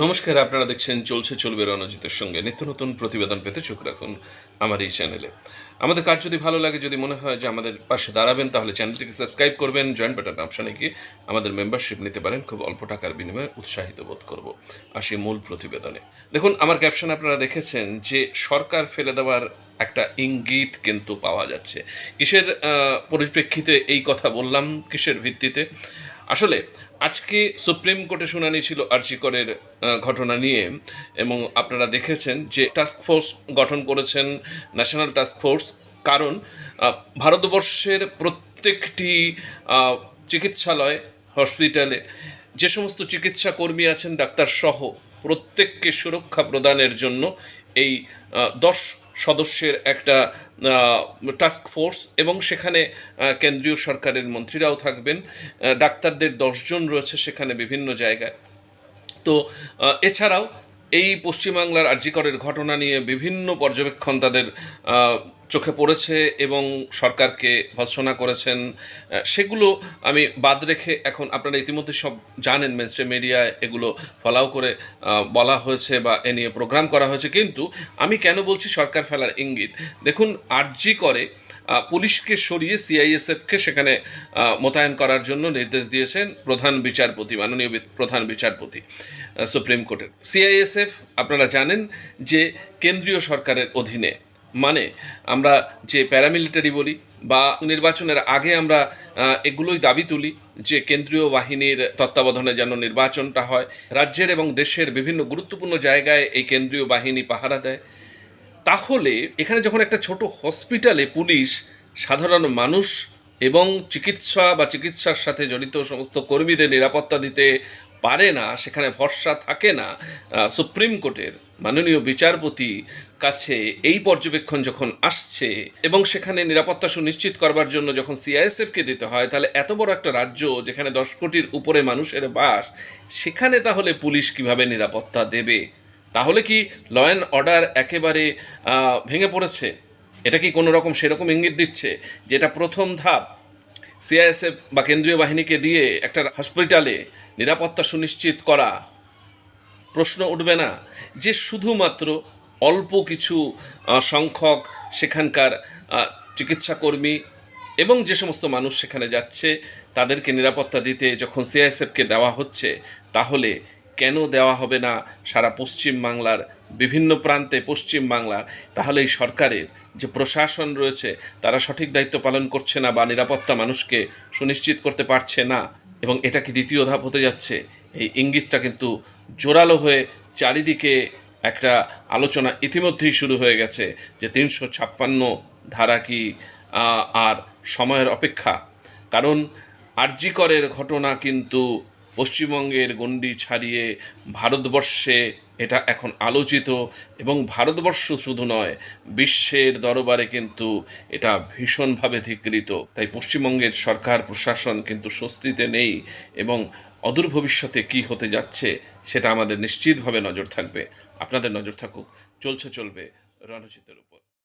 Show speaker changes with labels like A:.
A: নমস্কার, আপনারা দেখছেন চলছে চলবে রণজিতের সঙ্গে। নিত্য নতুন প্রতিবেদন পেতে চোখ রাখুন আমার এই চ্যানেলে। আমাদের কাজ যদি ভালো লাগে, যদি মনে হয় যে আমাদের পাশে দাঁড়াবেন, তাহলে চ্যানেলটিকে সাবস্ক্রাইব করবেন জয়েন্ট বাটন অপশানে গিয়ে আমাদের মেম্বারশিপ নিতে পারেন। খুব অল্প টাকার বিনিময়ে উৎসাহিত বোধ করব। আসি মূল প্রতিবেদনে। দেখুন, আমার ক্যাপশন আপনারা দেখেছেন যে সরকার ফেলে দেওয়ার একটা ইঙ্গিত কিন্তু পাওয়া যাচ্ছে। কিসের পরিপ্রেক্ষিতে এই কথা বললাম? কিসের ভিত্তিতে? আসলে আজকে সুপ্রিম কোর্টে শুনানি ছিল আর্চিকরের আহ, ঘটনা নিয়ে এবং আপনারা দেখেছেন যে টাস্ক ফোর্স গঠন করেছেন ন্যাশনাল টাস্ক ফোর্স কারণ ভারতবর্ষের প্রত্যেকটি চিকিৎসালয় হসপিটালে যে সমস্ত চিকিৎসা কর্মী আছেন ডাক্তার সহ প্রত্যেককে সুরক্ষা প্রদানের জন্য এই দশ সদস্যের একটা টাস্ক ফোর্স এবং সেখানে কেন্দ্রীয় সরকারের মন্ত্রীরাও থাকবেন। ডাক্তারদের দশজন রয়েছে সেখানে বিভিন্ন জায়গায়। তো এছাড়াও এই পশ্চিমবাংলার আর্যিকরের ঘটনা নিয়ে বিভিন্ন পর্যবেক্ষণ তাদের চোখে পড়েছে এবং সরকারকে ভৎসনা করেছেন সেগুলো আমি বাদ রেখে এখন আপনারা ইতিমধ্যে সব জানেন মেনস্ট্রিম মিডিয়ায় এগুলো ফলাও করে বলা হয়েছে বা এ নিয়ে প্রোগ্রাম করা হয়েছে। কিন্তু আমি কেন বলছি সরকার ফেলার ইঙ্গিত? দেখুন, আরজি করে পুলিশকে সরিয়ে সিআইএসএফকে সেখানে মোতায়েন করার জন্য নির্দেশ দিয়েছেন প্রধান বিচারপতি, মাননীয় প্রধান বিচারপতি সুপ্রিম কোর্টের। সিআইএসএফ আপনারা জানেন যে কেন্দ্রীয় সরকারের অধীনে মানে আমরা যে প্যারামিলিটারি বলি বা নির্বাচনের আগে আমরা এগুলোই দাবি তুলি যে কেন্দ্রীয় বাহিনীর তত্ত্বাবধানে যেন নির্বাচনটা হয়। রাজ্যের এবং দেশের বিভিন্ন গুরুত্বপূর্ণ জায়গায় এই কেন্দ্রীয় বাহিনী পাহারা দেয়। তাহলে এখানে যখন একটা ছোট হসপিটালে পুলিশ, সাধারণ মানুষ এবং চিকিৎসা বা চিকিৎসার সাথে জড়িত সমস্ত কর্মীদের নিরাপত্তা দিতে পারে না, সেখানে ভরসা থাকে না সুপ্রিম কোর্টের মাননীয় বিচারপতি কাছে এই পর্যবেক্ষণ যখন আসছে এবং সেখানে নিরাপত্তা সুনিশ্চিত করবার জন্য যখন সিআইএসএফকে দিতে হয়, তাহলে এত বড় একটা রাজ্য যেখানে দশ কোটির উপরে মানুষের বাস, সেখানে তাহলে পুলিশ কীভাবে নিরাপত্তা দেবে? তাহলে কি ল অ্যান্ড অর্ডার একেবারে ভেঙে পড়েছে? এটা কি কোনো রকম সেরকম ইঙ্গিত দিচ্ছে যেটা প্রথম ধাপ? সিআইএসএফ বা কেন্দ্রীয় বাহিনীকে দিয়ে একটা হসপিটালে নিরাপত্তা সুনিশ্চিত করা প্রশ্ন উঠবে না যে শুধুমাত্র অল্প কিছু সংখ্যক সেখানকার চিকিৎসাকর্মী এবং যে সমস্ত মানুষ সেখানে যাচ্ছে, তাদেরকে নিরাপত্তা দিতে যখন সিআইএসএফকে দেওয়া হচ্ছে, তাহলে কেন দেওয়া হবে না সারা পশ্চিম বাংলার বিভিন্ন প্রান্তে পশ্চিম বাংলার? তাহলে এই সরকারের যে প্রশাসন রয়েছে, তারা সঠিক দায়িত্ব পালন করছে না বা নিরাপত্তা মানুষকে সুনিশ্চিত করতে পারছে না এবং এটা কি দ্বিতীয় ধাপ হতে যাচ্ছে? এই ইঙ্গিতটা কিন্তু জোরালো হয়ে চারিদিকে একটা আলোচনা ইতিমধ্যেই শুরু হয়ে গেছে যে তিনশো ছাপ্পান্ন ধারা কি আর সময়ের অপেক্ষা। কারণ আরজিকরের ঘটনা কিন্তু পশ্চিমবঙ্গের গণ্ডি ছাড়িয়ে ভারতবর্ষে এটা এখন আলোচিত এবং ভারতবর্ষ শুধু নয়, বিশ্বের দরবারে কিন্তু এটা ভীষণভাবে ধিকৃত। তাই পশ্চিমবঙ্গের সরকার, প্রশাসন কিন্তু স্বস্তিতে নেই এবং অদূর ভবিষ্যতে কি হতে যাচ্ছে সেটা আমাদের নিশ্চিতভাবে নজর থাকবে। আপনাদের নজর থাকুক চলছে চলবে রণজিতের উপর।